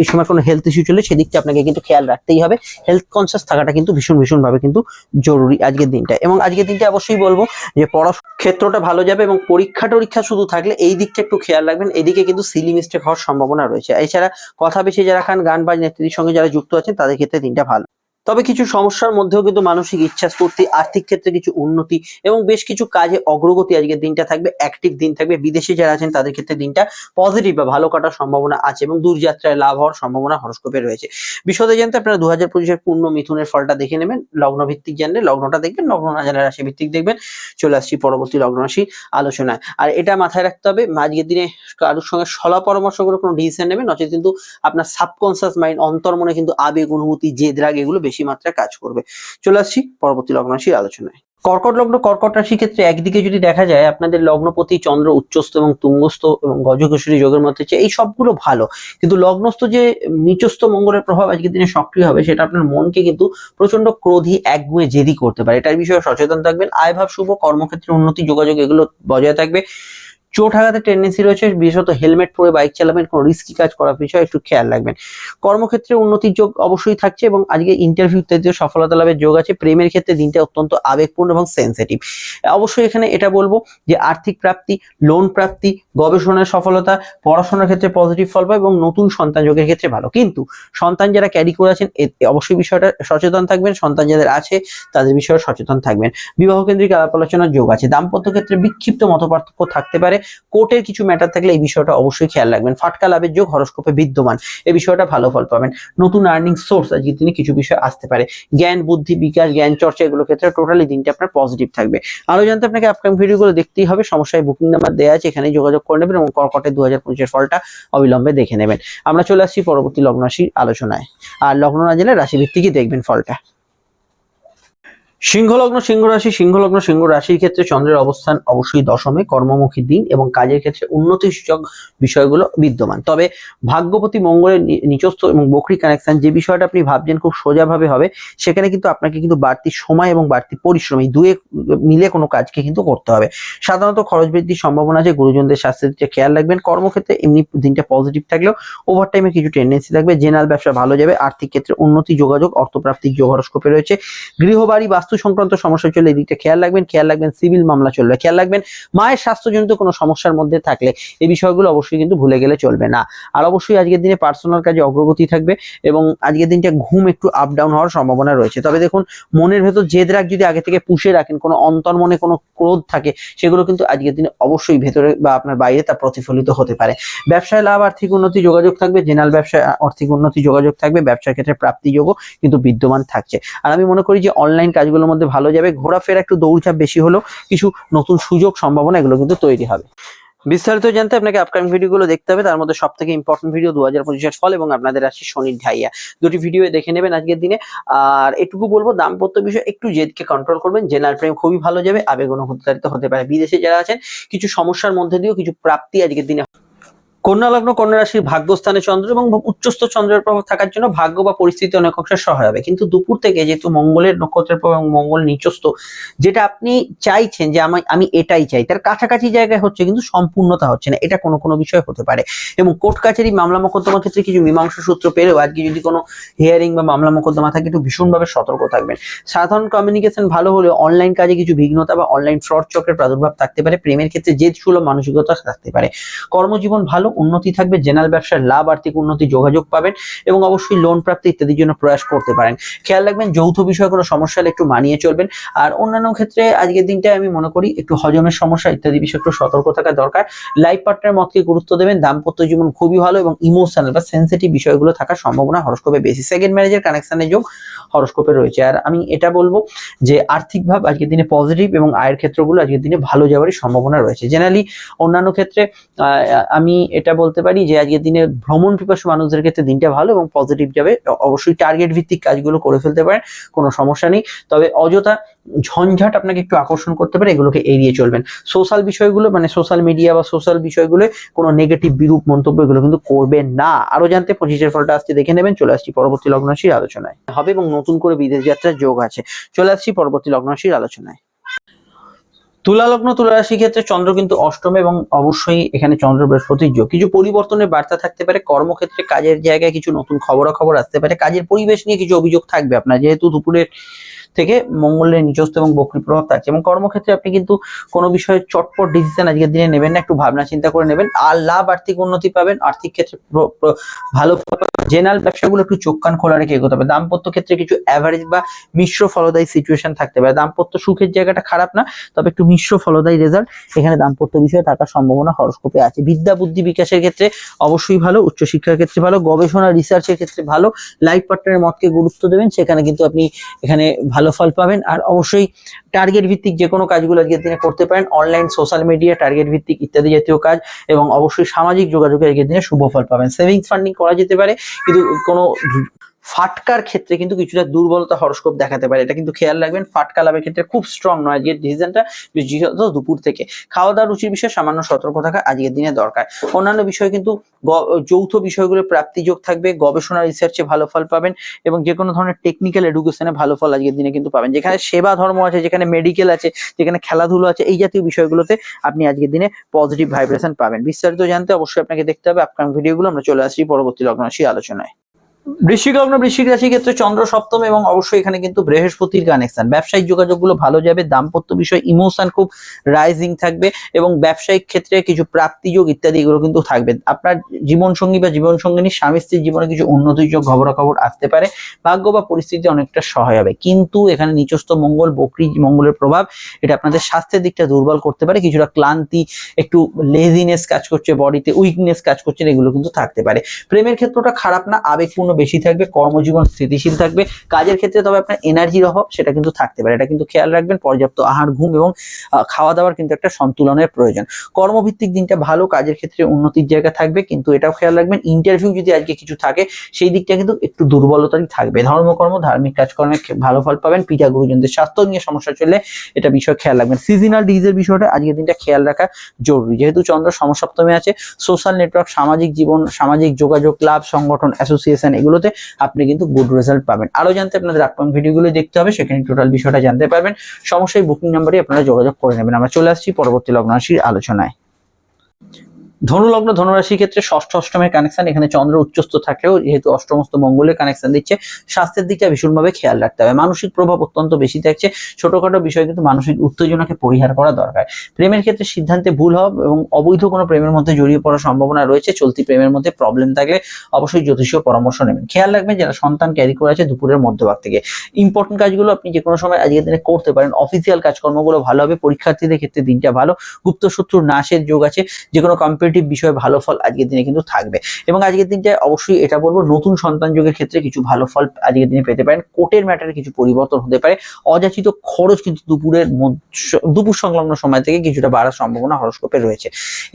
এই সময় কোনো হেলথ ইস্যু চলে, সেদিকটা আপনাকে কিন্তু খেয়াল রাখতেই হবে। হেলথ কনসিয়াস থাকাটা কিন্তু ভীষণ ভীষণ ভাবে কিন্তু জরুরি আজকের দিনটা। এবং আজকের দিনটা অবশ্যই বলব যে পড়াশোনার ক্ষেত্রটা ভালো যাবে এবং পরীক্ষা টরীক্ষা শুধু থাকলে এই দিকটা একটু খেয়াল রাখবেন, এদিকে কিন্তু সিলি মিস্টেক হওয়ার সম্ভাবনা রয়েছে। এছাড়া কথা বেশি যারা খান, গান বাজনা ইত্যাদির সঙ্গে যারা যুক্ত আছেন, তাদের ক্ষেত্রে দিনটা ভালো। তবে কিছু সমস্যার মধ্যেও কিন্তু মানসিক ইচ্ছা স্ফূর্তি আর্থিক ক্ষেত্রে কিছু উন্নতি এবং বেশ কিছু কাজে অগ্রগতি আজকের দিনটা থাকবে অ্যাক্টিভ দিন থাকবে। বিদেশে যারা আছেন, তাদের ক্ষেত্রে দিনটা পজিটিভ বা ভালো কাটার সম্ভাবনা আছে এবং দূরযাত্রায় লাভ হওয়ার সম্ভাবনা হরস্কোপে রয়েছে। বিশদে জানতে আপনারা দু হাজার পঁচিশের পূর্ণ মিথুনের ফলটা দেখে নেবেন। লগ্ন ভিত্তিক জানলে লগ্নটা দেখবেন, লগ্ন না জানলে রাশি ভিত্তিক দেখবেন। চলে আসছি পরবর্তী লগ্ন রাশি আলোচনায়। আর এটা মাথায় রাখতে হবে, আজকের দিনে কারোর সঙ্গে সলা পরামর্শ করে কোনো ডিসিশন নেবেন, নচেত কিন্তু আপনার সাবকনসিয়াস মাইন্ড অন্তর্মনে কিন্তু আবেগ, অনুভূতি, জেদ, রাগ এগুলো বেশি মাত্রায় কাজ করবে। চলে আসছি পরবর্তী লগ্ন রাশির আলোচনায়। কর্কট লগ্ন, কর্কট রাশির ক্ষেত্রে একদিকে যদি দেখা যায়, আপনাদের লগ্নপতি চন্দ্র, উচ্চস্থ এবং তুঙ্গস্থ এবং গজকেশরী যোগের মধ্যে হচ্ছে এই সবগুলো ভালো। কিন্তু লগ্নস্থ যে নিচস্থ মঙ্গলের প্রভাব আজকের দিনে সক্রিয় হবে, সেটা আপনার মনকে কিন্তু প্রচণ্ড ক্রোধী, একগুঁয়ে জেদি করতে পারে। এটার বিষয়ে সচেতন থাকবেন। আয়ভাব শুভ কর্মক্ষেত্রে উন্নতি, যোগাযোগ, এগুলো বজায় থাকবে। চোট আঘাতের টেন্ডেন্সি রয়েছে, বিশেষত হেলমেট পরে বাইক চালাবেন, কোনো রিস্কি কাজ করার বিষয়ে একটু খেয়াল রাখবেন। কর্মক্ষেত্রে উন্নতির যোগ অবশ্যই থাকছে এবং আজকে ইন্টারভিউ ইত্যাদিতে সফলতা লাভের যোগ আছে, প্রেমের ক্ষেত্রে দিনটা অত্যন্ত আবেগপূর্ণ এবং সেন্সিটিভ অবশ্যই এখানে এটা বলব যে, আর্থিক প্রাপ্তি লোন প্রাপ্তি গবেষণার সফলতা, পড়াশোনার ক্ষেত্রে পজিটিভ ফল পাবে এবং নতুন সন্তান যোগের ক্ষেত্রে ভালো। কিন্তু সন্তান যারা ক্যারি করে আছেন অবশ্যই বিষয়টা সচেতন থাকবেন। সন্তান যাদের আছে, তাদের বিষয়ে সচেতন থাকবেন। বিবাহ কেন্দ্রিক আলাপ আলোচনার যোগ আছে। দাম্পত্য ক্ষেত্রে বিক্ষিপ্ত মতপার্থক্য থাকতে পারে। কোর্টের কিছু ম্যাটার থাকলে এই বিষয়টা অবশ্যই খেয়াল রাখবেন। ফাটকা লাভের যোগ হরস্কোপে বিদ্যমান। এই বিষয়টা ভালো ফল পাবেন। নতুন আর্নিং সোর্স আজকে তিনি কিছু বিষয় আসতে পারে। জ্ঞান, বুদ্ধি, বিকাশ, জ্ঞান চর্চা এগুলো ক্ষেত্রে টোটালি দিনটা আপনার পজিটিভ থাকবে। আরও জানতে আপনাকে আপকামিং ভিডিওগুলো দেখতেই হবে। সমস্যায় বুকিং নাম্বার দেওয়া আছে। এখানে যোগাযোগ করে নেবেন এবং কর্কটের দু হাজার পঁচিশের ফলটা অবিলম্বে দেখে নেবেন। আমরা চলে আসছি পরবর্তী লগ্ন রাশির আলোচনায়। আর লগ্ন না রাশিভিত্তিকই দেখবেন ফলটা। সিংহ লগ্ন সিংহ রাশি সিংহ লগ্ন সিংহ রাশির ক্ষেত্রে চন্দ্রের অবস্থান অবশ্যই দশমে, কর্মমুখী দিন এবং কাজের ক্ষেত্রে উন্নতি সূচক বিষয়গুলো বিদ্যমান। তবে ভাগ্যপতি মঙ্গলের নিচস্থ এবং বকরি কানেকশন যে বিষয়টা আপনি ভাবছেন খুব সোজাভাবে হবে, সেখানে কিন্তু আপনাকে কিন্তু বাড়তি সময় এবং বাড়তি পরিশ্রম এই দুয়ে মিলে কোনো কাজকে কিন্তু করতে হবে। সাধারণত খরচ বৃদ্ধির সম্ভাবনা আছে, গুরুজনদের স্বাস্থ্যের দিকে খেয়াল রাখবেন। কর্মক্ষেত্রে এমনি দিনটা পজিটিভ থাকলেও ওভার টাইমে কিছু টেন্ডেন্সি থাকবে জেনারেল ব্যবসা ভালো যাবে, আর্থিক ক্ষেত্রে উন্নতি, যোগাযোগ, অর্থপ্রাপ্তির যোগ হরস্কোপে রয়েছে। গৃহবাড়ি বাস্তু সংক্রান্ত সমস্যা চলে এই খেয়াল রাখবেন খেয়াল রাখবেন সিভিল মামলা চলবে খেয়াল রাখবেন। মায়ের স্বাস্থ্যজনিত কোনো সমস্যার মধ্যে থাকলে এই বিষয়গুলো অবশ্যই কিন্তু ভুলে গেলে চলবে না। আর অবশ্যই আজকের দিনে পার্সোনাল কাজে অগ্রগতি থাকবে এবং আজকের দিনটা ঘুম একটু আপ ডাউন হওয়ার সম্ভাবনা রয়েছে। তবে দেখুন, মনের ভেতর জেদ রাখ যদি আগে থেকে পুষে রাখেন, কোনো অন্তর মনে কোনো ক্রোধ থাকে, সেগুলো কিন্তু আজকের দিনে অবশ্যই ভেতরে বা আপনার বাইরে তা প্রতিফলিত হতে পারে। ব্যবসায় লাভ, আর্থিক উন্নতি যোগাযোগ থাকবে, জেনারেল ব্যবসায়, আর্থিক উন্নতি যোগাযোগ থাকবে, ব্যবসার ক্ষেত্রে প্রাপ্তি যোগও কিন্তু বিদ্যমান থাকছে। আর আমি মনে করি যে অনলাইন কাজগুলোর মধ্যে ভালো যাবে। ঘোরাফেরা একটু দৌড়চাপ বেশি হলেও কিছু নতুন সুযোগ, সম্ভাবনা এগুলো কিন্তু তৈরি হবে। বিস্তারিত জানতে আপনাকে আপকামিং ভিডিওগুলো দেখতে হবে। তার মধ্যে সব থেকে ইম্পর্টেন্ট ভিডিও দু হাজার পঁচিশের ফল এবং আপনাদের আসছে শনির ঢাইয়া। দুটি ভিডিও দেখে নেবেন আজকের দিনে। আর এটুকু বলব, দাম্পত্য বিষয় একটু জেদকে কন্ট্রোল করবেন। জেনারেল প্রেম খুবই ভালো যাবে আবেগ হতে পারে। বিদেশে যারা আছেন, কিছু সমস্যার মধ্যে দিয়েও কিছু প্রাপ্তি আজকের দিনে কন্যা লগ্ন, কন্যা রাশির ভাগ্যস্থানে চন্দ্র এবং উচ্চস্থ চন্দ্রের প্রভাব থাকার জন্য ভাগ্য বা পরিস্থিতি অনেক অংশে সহায় হবে। কিন্তু দুপুর থেকে যেহেতু মঙ্গলের নক্ষত্রের প্রভাব এবং মঙ্গল নিচস্থ, যেটা আপনি চাইছেন যে আমি আমি এটাই চাই, তার কাছাকাছি জায়গায় হচ্ছে কিন্তু সম্পূর্ণতা হচ্ছে না। এটা কোনো কোনো বিষয় হতে পারে। এবং কোর্ট কাছারি মামলা মোকদ্দমার ক্ষেত্রে কিছু মীমাংসা সূত্র পেলেও আজকে যদি কোনো হিয়ারিং বা মামলা মোকদ্দমা থাকে, একটু ভীষণভাবে সতর্ক থাকবেন। সাধারণ কমিউনিকেশন ভালো হলেও অনলাইন কাজে কিছু বিঘ্নতা বা অনলাইন ফ্রড চক্রের প্রাদুর্ভাব থাকতে পারে। প্রেমের ক্ষেত্রে জেদ সুলভ মানসিকতা থাকতে পারে। কর্মজীবন ভালো উন্নতি থাকবে, জেনারেল ব্যবসার লাভ, আর্থিক উন্নতি, যোগাযোগ পাবেন এবং অবশ্যই লোন প্রাপ্তি ইত্যাদির জন্য প্রয়াস করতে পারেন। খেয়াল রাখবেন, যৌথ বিষয়ে কোনো সমস্যা হলে একটু মানিয়ে চলবেন। আর অন্যান্য ক্ষেত্রে আজকের দিনটায় আমি মনে করি একটু হজমের সমস্যা ইত্যাদি বিষয়ে একটু সতর্ক থাকা দরকার। লাইফ পার্টনার মতকে গুরুত্ব দেবেন, দাম্পত্য জীবন খুবই ভালো এবং ইমোশনাল বা সেন্সিটিভ বিষয়গুলো থাকার সম্ভাবনা হরস্কোপে বেশি। সেকেন্ড ম্যারেজের কানেকশনের যোগ হরস্কোপে রয়েছে। আর আমি এটা বলব যে আর্থিকভাবে আজকের দিনে পজিটিভ এবং আয়ের ক্ষেত্রগুলো আজকের দিনে ভালো যাওয়ারই সম্ভাবনা রয়েছে। জেনারেলি অন্যান্য ক্ষেত্রে আমি এটা এটা বলতে পারি যে আজকের দিনে ভ্রমণ পিপাসু মানুষদের ক্ষেত্রে দিনটা ভালো এবং পজিটিভ যাবে। অবশ্যই টার্গেট ভিত্তিক কাজগুলো করে ফেলতে পারেন, কোনো সমস্যা নেই। তবে অযথা ঝঞ্ঝাট আপনাকে একটু আকর্ষণ করতে পারে, এগুলোকে এড়িয়ে চলবেন। সোশ্যাল বিষয়গুলো মানে সোশ্যাল মিডিয়া বা সোশ্যাল বিষয়গুলো, কোনো নেগেটিভ বিরূপ মন্তব্য এগুলো কিন্তু করবেন না। আরও জানতে পঁচিশের ফলটা আসছে দেখে নেবেন। চলে আসছি পরবর্তী লগ্নরাশির আলোচনায়। হবে এবং নতুন করে বিদেশ যাত্রার যোগ আছে। চলে আসছি পরবর্তী লগ্নরাশির আলোচনায়। তুলা লগ্ন তুলা রাশির ক্ষেত্রে চন্দ্র কিন্তু অষ্টম এবং অবশ্যই এখানে চন্দ্র বৃহস্পতির যোগ। কিছু পরিবর্তনের বার্তা থাকতে পারে, কর্মক্ষেত্রে কাজের জায়গায় কিছু নতুন খবরাখবর আসতে পারে, কাজের পরিবেশ নিয়ে কিছু অভিযোগ থাকবে। আপনার যেহেতু দুপুরের থেকে মঙ্গলের নিজস্ব এবং বক্রী প্রভাব থাকছে। এবং কর্মক্ষেত্রে আপনি কিন্তু কোনো বিষয়ে চটপট ডিসিশন আজকের দিনে নেবেন না, একটু ভাবনা চিন্তা করে নেবেন। আর লাভ, আর্থিক উন্নতি পাবেন, আর্থিক ক্ষেত্রে ভালো জেনারেল ব্যবসাগুলো একটু চোখ কান খোলা রেখে এগোতে হবে। দাম্পত্য ক্ষেত্রে কিছু অ্যাভারেজ বা মিশ্র ফলদায়ী সিচুয়েশন থাকতে পারে। দাম্পত্য সুখের জায়গাটা খারাপ না, তবে একটু মিশ্র ফলদায়ী রেজাল্ট এখানে দাম্পত্য বিষয়ে থাকার সম্ভাবনা হরস্কোপে আছে। বিদ্যা, বুদ্ধি বিকাশের ক্ষেত্রে অবশ্যই ভালো, উচ্চশিক্ষার ক্ষেত্রে ভালো, গবেষণা রিসার্চের ক্ষেত্রে ভালো। লাইফ পার্টনারের মতকে গুরুত্ব দেবেন। সেখানে কিন্তু আপনি এখানে ভালো ফল পাবেন। আর অবশ্যই টার্গেট ভিত্তিক যে কোনো কাজগুলো আজকের দিনে করতে পারেন। অনলাইন সোশ্যাল মিডিয়া টার্গেট ভিত্তিক ইত্যাদি জাতীয় কাজ এবং অবশ্যই সামাজিক যোগাযোগে আজকের দিনে শুভ ফল পাবেন। সেভিংস ফান্ডিং করা যেতে পারে, কিন্তু কোনো ফাটকার ক্ষেত্রে কিন্তু কিছুটা দুর্বলতা হরস্কোপ দেখাতে পারে। এটা কিন্তু খেয়াল রাখবেন, ফাটকা লাভের ক্ষেত্রে খুব স্ট্রং নয়। আজকের ডিসিশনটা বিশেষত দুপুর থেকে। খাওয়া দাওয়ার রুচির বিষয়ে সামান্য সতর্ক থাকা আজকের দিনে দরকার। অন্যান্য বিষয় কিন্তু যৌথ বিষয়গুলো প্রাপ্তিযোগ থাকবে। গবেষণা রিসার্চে ভালো ফল পাবেন এবং যে কোনো ধরনের টেকনিক্যাল এডুকেশনে ভালো ফল আজকের দিনে কিন্তু পাবেন। যেখানে সেবা ধর্ম আছে, যেখানে মেডিকেল আছে, যেখানে খেলাধুলো আছে, এই জাতীয় বিষয়গুলোতে আপনি আজকের দিনে পজিটিভ ভাইব্রেশন পাবেন। বিস্তারিত জানতে অবশ্যই আপনাকে দেখতে হবে। আপকামিং ভিডিওগুলো আমরা চলে আসছি পরবর্তী লগ্ন রাশি আলোচনায়। বৃশ্চিক লগ্ন বৃশ্চিক রাশির ক্ষেত্রে চন্দ্র, সপ্তম এবং অবশ্যই এখানে কিন্তু বৃহস্পতির কানেকশন ব্যবসায়িক যোগাযোগগুলো ভালো যাবে, দাম্পত্য বিষয় ইমোশন খুব রাইজিং থাকবে এবং ব্যবসায়িক ক্ষেত্রে কিছু প্রাপ্তিযোগ ইত্যাদি এগুলো কিন্তু থাকবে। আপনার জীবন সঙ্গী বা জীবন সঙ্গিনী স্বামী স্ত্রীর জীবনে কিছু উন্নতির যোগ খবরাখবর আসতে পারে। ভাগ্য বা পরিস্থিতি অনেকটা সহায় হবে। কিন্তু এখানে নিচস্থ মঙ্গল, বকরি, মঙ্গলের প্রভাব, এটা আপনাদের স্বাস্থ্যের দিকটা দুর্বল করতে পারে। কিছুটা ক্লান্তি, একটু লেজিনেস কাজ করছে বডিতে উইকনেস কাজ করছে, এগুলো কিন্তু থাকতে পারে। প্রেমের ক্ষেত্রটা খারাপ না, আবেগপূর্ণ বেশি থাকবে, কর্মজীবন স্থিতিশীল থাকবে। কাজের ক্ষেত্রে তবে আপনার এনার্জির অভাব, সেটা কিন্তু থাকতে পারে। এটা কিন্তু খেয়াল রাখবেন, পর্যাপ্ত আহার, ঘুম এবং খাওয়া দাওয়ার কিন্তু একটা সন্তুলনের প্রয়োজন। কর্মভিত্তিক দিনটা ভালো, কাজের ক্ষেত্রে উন্নতির জায়গা থাকবে, কিন্তু এটাও খেয়াল রাখবেন ইন্টারভিউ যদি আজকে কিছু থাকে, সেই দিকটা কিন্তু একটু দুর্বলতাই থাকবে। ধর্মকর্ম, ধার্মিক কাজকর্মে ভালো ফল পাবেন পিতা গুরুজনদের স্বাস্থ্য নিয়ে সমস্যা চললে এটা বিষয় খেয়াল রাখবেন। সিজনাল ডিজিজের বিষয়টা আজকের দিনটা খেয়াল রাখা জরুরি। যেহেতু চন্দ্র সমসপ্তমে আছে সোশ্যাল নেটওয়ার্ক সামাজিক জীবন, সামাজিক যোগাযোগ ক্লাব সংগঠন অ্যাসোসিয়েশন এগুলোতে আপনি কিন্তু গুড রেজাল্ট পাবেন। আরও জানতে আপনাদের আপকামিং ভিডিওগুলো দেখতে হবে, সেখানে টোটাল বিষয়টা জানতে পারবেন। সমস্যায় বুকিং নাম্বারে আপনারা যোগাযোগ করে নেবেন। আমরা চলে আসছি পরবর্তী লগ্নাশির আলোচনায়। ধনু লগ্ন ধনুরাশির ক্ষেত্রে ষষ্ঠ, অষ্টমের কানেকশন এখানে চন্দ্র উচ্চস্থ থাকলেও যেহেতু অষ্টমস্ত মঙ্গলের কানেকশন দিচ্ছে, স্বাস্থ্যের দিকটা ভীষণভাবে খেয়াল রাখতে হবে। মানসিক প্রভাব অত্যন্ত বেশি থাকছে। ছোটখাটো বিষয় কিন্তু মানসিক উত্তেজনাকে পরিহার করা দরকার। প্রেমের ক্ষেত্রে সিদ্ধান্তে ভুল হবে এবং অবৈধ কোনো প্রেমের মধ্যে জড়িয়ে পড়ার সম্ভাবনা রয়েছে। চলতি প্রেমের মধ্যে প্রবলেম থাকলে অবশ্যই জ্যোতিষীয় পরামর্শ নেবেন। খেয়াল রাখবেন যারা সন্তান ক্যারি করে আছে দুপুরের মধ্যভাগ থেকে। ইম্পর্টেন্ট কাজগুলো আপনি যে কোনো সময় আজকের দিনে করতে পারেন। অফিসিয়াল কাজকর্মগুলো ভালো হবে। পরীক্ষার্থীদের ক্ষেত্রে দিনটা ভালো। গুপ্ত শত্রুর নাশের যোগ আছে। যে কোনো কম্পিটিটিভ বিষয়ে ভালো ফল আজকের দিনে কিন্তু থাকবে। এবং আজকের দিনটায় অবশ্যই এটা বলব, নতুন সন্তান যোগের ক্ষেত্রে কিছু ভালো ফল আজকের দিনে পেতে পারেন। কোর্টের ম্যাটারে কিছু পরিবর্তন হতে পারে। অযাচিত খরচ কিন্তু দুপুরের দুপুর সংলগ্ন সময় থেকে কিছুটা বাড়ার সম্ভাবনা হরস্কোপে রয়েছে।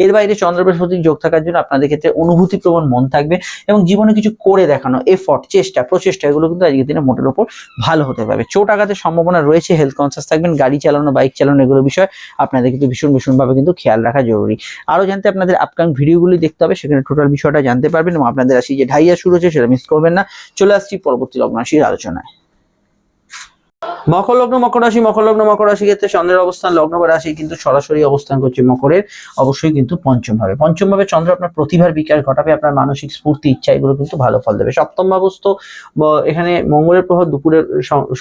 এর বাইরে চন্দ্র বৃহস্পতির যোগ থাকার জন্য আপনাদের ক্ষেত্রে অনুভূতি প্রবণ মন থাকবে এবং জীবনে কিছু করে দেখানো এফর্ট চেষ্টা, প্রচেষ্টা, এগুলো কিন্তু আজকের দিনে মোটের ওপর ভালো হতে পারবে। চোট আঘাতের সম্ভাবনা রয়েছে হেলথ কনসিয়াস থাকবেন, গাড়ি চালানো বাইক চালানো, এগুলো বিষয় আপনাদের কিন্তু ভীষণ ভীষণভাবে কিন্তু খেয়াল রাখা জরুরি। আরও জানতে আপনাদের আপকামিং ভিডিওগুলি দেখতে হবে, সেখানে টোটাল বিষয়টা জানতে পারবেন এবং আপনাদের আসি যে ঢাইয়া শুরু হচ্ছে সেটা মিস করবেন না। চলে আসছি পরবর্তী লগ্ন আলোচনায়। মকর লগ্ন, মকর রাশি, মকর লগ্ন, মকর রাশি ক্ষেত্রে চন্দ্রের অবস্থান, লগ্ন বা রাশি কিন্তু সরাসরি অবস্থান করছে মকরের। অবশ্যই কিন্তু পঞ্চম ভাবে। পঞ্চম ভাবে চন্দ্র আপনার প্রতিভার বিকাশ ঘটাবে, আপনার মানসিক স্ফূর্তি, ইচ্ছা, এগুলো কিন্তু ভালো ফল দেবে। সপ্তম ভাবস্থ এখানে মঙ্গলের প্রভাব দুপুরের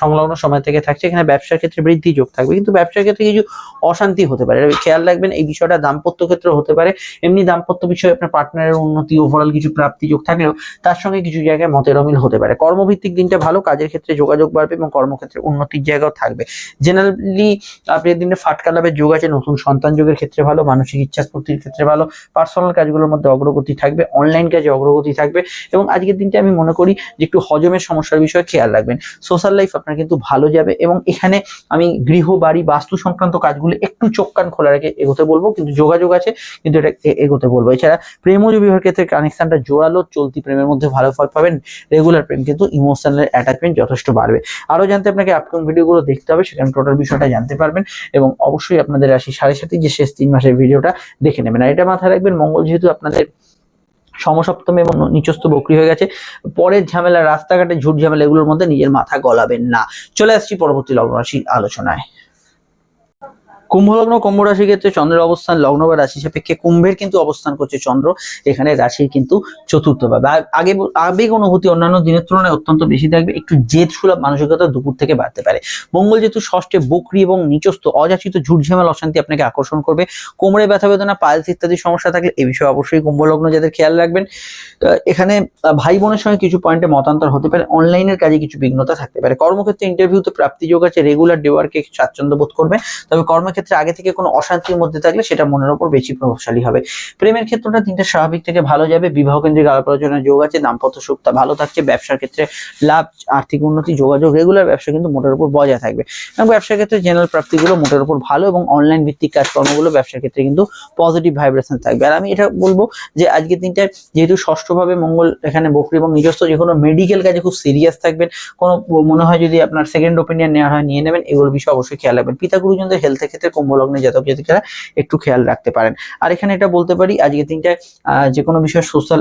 সংলগ্ন সময় থেকে থাকছে। এখানে ব্যবসার ক্ষেত্রে বৃদ্ধি যোগ থাকবে। কিন্তু ব্যবসার ক্ষেত্রে কিছু অশান্তি হতে পারে। খেয়াল রাখবেন, এই বিষয়টা দাম্পত্য ক্ষেত্রে হতে পারে। এমনি দাম্পত্য বিষয়ে আপনার পার্টনারের উন্নতি ওভারঅল কিছু প্রাপ্তি যোগ থাকলেও তার সঙ্গে কিছু জায়গায় মতের অমিল হতে পারে। কর্মভিত্তিক দিনটা ভালো, কাজের ক্ষেত্রে যোগাযোগ বাড়বে এবং কর্মক্ষেত্রে উন্নতি উন্নতির জায়গাও থাকবে। জেনারেলি আপনি দিনে ফাটকা লাভের যোগ আছে নতুন সন্তান যোগের ক্ষেত্রে ভালো, মানসিক ইচ্ছা স্ফূর্তির ক্ষেত্রে ভালো পার্সোনাল কাজগুলোর মধ্যে অগ্রগতি থাকবে অনলাইন কাজে অগ্রগতি থাকবে এবং আজকের দিনটা আমি মনে করি যে একটু হজমের সমস্যার বিষয়ে খেয়াল রাখবেন। সোশ্যাল লাইফ আপনার কিন্তু ভালো যাবে এবং এখানে আমি গৃহ, বাড়ি, বাস্তু সংক্রান্ত কাজগুলো একটু চোখ কান খোলা রেখে এগোতে বলব, কিন্তু যোগাযোগ আছে, কিন্তু এটা এগোতে বলব। এছাড়া প্রেমজ বিবাহের ক্ষেত্রে কানেকশনটা জোরালো, চলতি প্রেমের মধ্যে ভালো ফল পাবেন রেগুলার প্রেম, কিন্তু ইমোশনাল অ্যাটাচমেন্ট যথেষ্ট বাড়বে। আরও জানতে আপনাকে আপকামিং ভিডিওগুলো দেখতে হবে, সেখানে টোটাল বিষয়টা জানতে পারবেন এবং অবশ্যই আপনাদের রাশি সাড়ে সাথে যে শেষ তিন মাসের ভিডিওটা দেখে নেবেন। আর এটা মাথায় রাখবেন, মঙ্গল যেহেতু আপনাদের সমসপ্তম এবং নিচস্থ বকরি হয়ে গেছে, পরের ঝামেলা, রাস্তাঘাটে ঝুট ঝামেলা, এগুলোর মধ্যে নিজের মাথা গলাবেন না। চলে আসছি পরবর্তী লগ্ন রাশির আলোচনায়। কুম্ভ লগ্ন কুম্ভ রাশির ক্ষেত্রে চন্দ্রের অবস্থান, লগ্ন বা রাশি সাপেক্ষে কুম্ভের কিন্তু অবস্থান করছে চন্দ্র। এখানে রাশির কিন্তু চতুর্থ ভাবে। আগে আবেগ অনুভূতি অন্যান্য দিনের তুলনায় অত্যন্ত বেশি থাকবে। একটু জেদ সুলভ মানসিকতা দুপুর থেকে বাড়তে পারে। মঙ্গল যেহেতু ষষ্ঠে বকরি এবং নিচস্থ, অযাচিত ঝুটঝামেল, অশান্তি আপনাকে আকর্ষণ করবে। কোমরে ব্যথা বেদনা পালস ইত্যাদি সমস্যা থাকলে এই বিষয়ে অবশ্যই কুম্ভ লগ্ন যাদের খেয়াল রাখবেন। এখানে ভাই বোনের সঙ্গে কিছু পয়েন্টে মতান্তর হতে পারে। অনলাইনের কাজে কিছু বিঘ্নতা থাকতে পারে। কর্মক্ষেত্রে ইন্টারভিউতে প্রাপ্তি যোগ আছে। রেগুলার ডেওয়ার্কে স্বাচ্ছন্দ্য বোধ করবে। তবে কর্মক্ষেত্রে আগে থেকে কোনো অশান্তির মধ্যে থাকলে সেটা মনের উপর বেশি প্রভাবশালী হবে। প্রেমের ক্ষেত্রটা দিনটা স্বাভাবিক থেকে ভালো যাবে বিবাহ কেন্দ্রিক আলাপ আলোচনার যোগ আছে, দাম্পত্য সুখটা ভালো থাকছে, ব্যবসার ক্ষেত্রে লাভ, আর্থিক উন্নতি, যোগাযোগ রেগুলার ব্যবসা কিন্তু মোটের উপর বজায় থাকবে। এবং ব্যবসার ক্ষেত্রে জেনারেল প্রাপ্তিগুলো মোটের উপর ভালো এবং অনলাইন ভিত্তিক কাজকর্মগুলো ব্যবসার ক্ষেত্রে কিন্তু পজিটিভ ভাইব্রেশন থাকবে। আর আমি এটা বলব যে আজকের দিনটা যেহেতু ষষ্ঠভাবে মঙ্গল এখানে বকরি এবং নিজস্ব যে কোনো মেডিকেল কাজে খুব সিরিয়াস থাকবেন, কোনো মনে হয় যদি আপনার সেকেন্ড ওপিনিয়ন নেওয়া হয়, নিয়ে নেবেন, এগুলো বিষয়ে অবশ্যই খেয়াল রাখবেন। পিতা গুরুজনদের হেলথের ক্ষেত্রে কুম্ভ লগ্নে জাতক জাতিকারা একটু খেয়াল রাখতে পারেন। আর এখানে এটা বলতে পারি আজকে দিনটায় যে কোনো বিষয়ে সোশ্যাল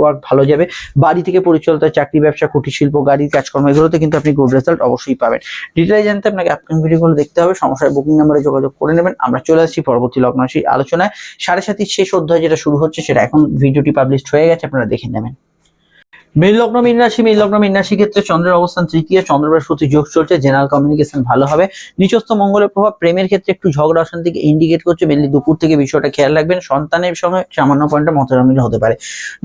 ওয়ার্ক ভালো যাবে। বাড়ি থেকে পরিচালিত চাকরি ব্যবসা, কুটির শিল্প গাড়ির কাজকর্ম, এগুলোতে কিন্তু আপনি গুড রেজাল্ট অবশ্যই পাবেন। ডিটেলে জানতে আপনাকে আপকামিং ভিডিওগুলো দেখতে হবে সমস্যার বুকিং নাম্বারে যোগাযোগ করে নেবেন। আমরা চলে আসছি পরবর্তী লগ্নরাশি আলোচনায়। সাড়ে সাতির শেষ অধ্যায় যেটা শুরু হচ্ছে, সেটা এখন ভিডিওটি পাবলিশ হয়ে গেছে, আপনারা দেখে নেবেন। মীন লগ্ন, মীন রাশি মীন লগ্ন, মীন রাশি ক্ষেত্রে চন্দ্রের অবস্থান তৃতীয় চন্দ্র বৃহস্পতি যোগ চলছে জেনারেল কমিউনিকেশন ভালো হবে। নিচস্থ মঙ্গলের প্রভাব, প্রেমের ক্ষেত্রে একটু ঝগড়া অশান্তিকে ইন্ডিকেট করছে মেনলি দুপুর থেকে বিষয়টা খেয়াল রাখবেন। সন্তানের সঙ্গে সামান্য পয়েন্টে মতরামিল হতে পারে।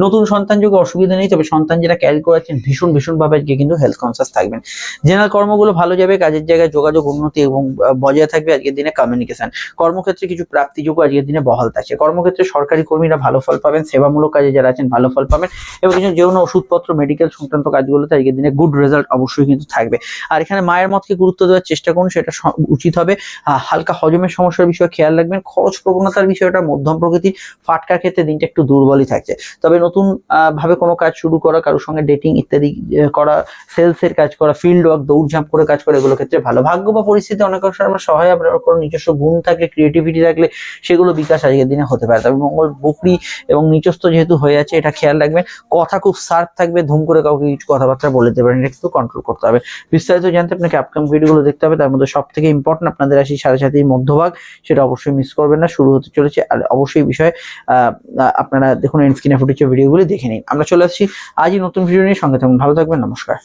নতুন সন্তান যোগে অসুবিধা নেই, তবে সন্তান যেটা ক্যারি করেছেন ভীষণ ভীষণ ভাবে আজকে কিন্তু হেলথ কনসিয়াস থাকবেন। জেনারেল কর্মগুলো ভালো যাবে, কাজের জায়গায় যোগাযোগ উন্নতি এবং বজায় থাকবে আজকের দিনে কমিউনিকেশন কর্মক্ষেত্রে কিছু প্রাপ্তি প্রাপ্তিযোগ্য আজকের দিনে বহাল থাকছে কর্মক্ষেত্রে সরকারি কর্মীরা ভালো ফল পাবেন, সেবামূলক কাজে যারা আছেন ভালো ফল পাবেন এবং কিছু যে কোনো ওষুধপত্র মেডিকেল সংক্রান্ত কাজগুলোতে আজকের দিনে গুড রেজাল্ট অবশ্যই কিন্তু থাকবে। আর এখানে মায়ের মতকে গুরুত্ব দেওয়ার চেষ্টা করুন, সেটা উচিত হবে। হালকা হজমের সমস্যার বিষয়ে খেয়াল রাখবেন। খরচ প্রবণতার বিষয়টা মধ্যম প্রকৃতির ফাটকার ক্ষেত্রে দিনটা একটু দুর্বলই থাকছে। তবে নতুন ভাবে কোনো কাজ শুরু করা, কারোর সঙ্গে ডেটিং ইত্যাদি করা সেলসের কাজ করা ফিল্ড ওয়ার্ক দৌড়ঝাঁপ করে কাজ করা এগুলো ক্ষেত্রে ভালো। ভাগ্য বা পরিস্থিতি অনেক অংশে আমরা সহায়, আপনার কোনো নিজস্ব গুণ থাকলে ক্রিয়েটিভিটি থাকলে, সেগুলো বিকাশ আজকের দিনে হতে পারে। তবে মঙ্গল বকরি এবং নিচস্থ যেহেতু হয়ে আছে, এটা খেয়াল রাখবেন। কথা খুব শার্প থাকবে ধুম করে কাউকে কিছু কথাবার্তা বলে পারেন, এটা কিন্তু কন্ট্রোল করতে হবে। বিস্তারিত জানতে আপনাকে আপকাম ভিডিওগুলো দেখতে হবে, তার মধ্যে সব থেকে ইম্পর্টেন্ট আপনাদের আসি সাড়ে সাথে মধ্যভাগ, সেটা অবশ্যই মিস করবেন না, শুরু হতে চলেছে, আর অবশ্যই বিষয়ে আপনারা দেখুন এন্ড স্ক্রিনে ফুটেছে ভিডিওগুলি দেখে নিন। আমরা চলে আসছি, আজই নতুন ভিডিও নিয়ে, সঙ্গে থাকুন, ভালো থাকবেন, নমস্কার।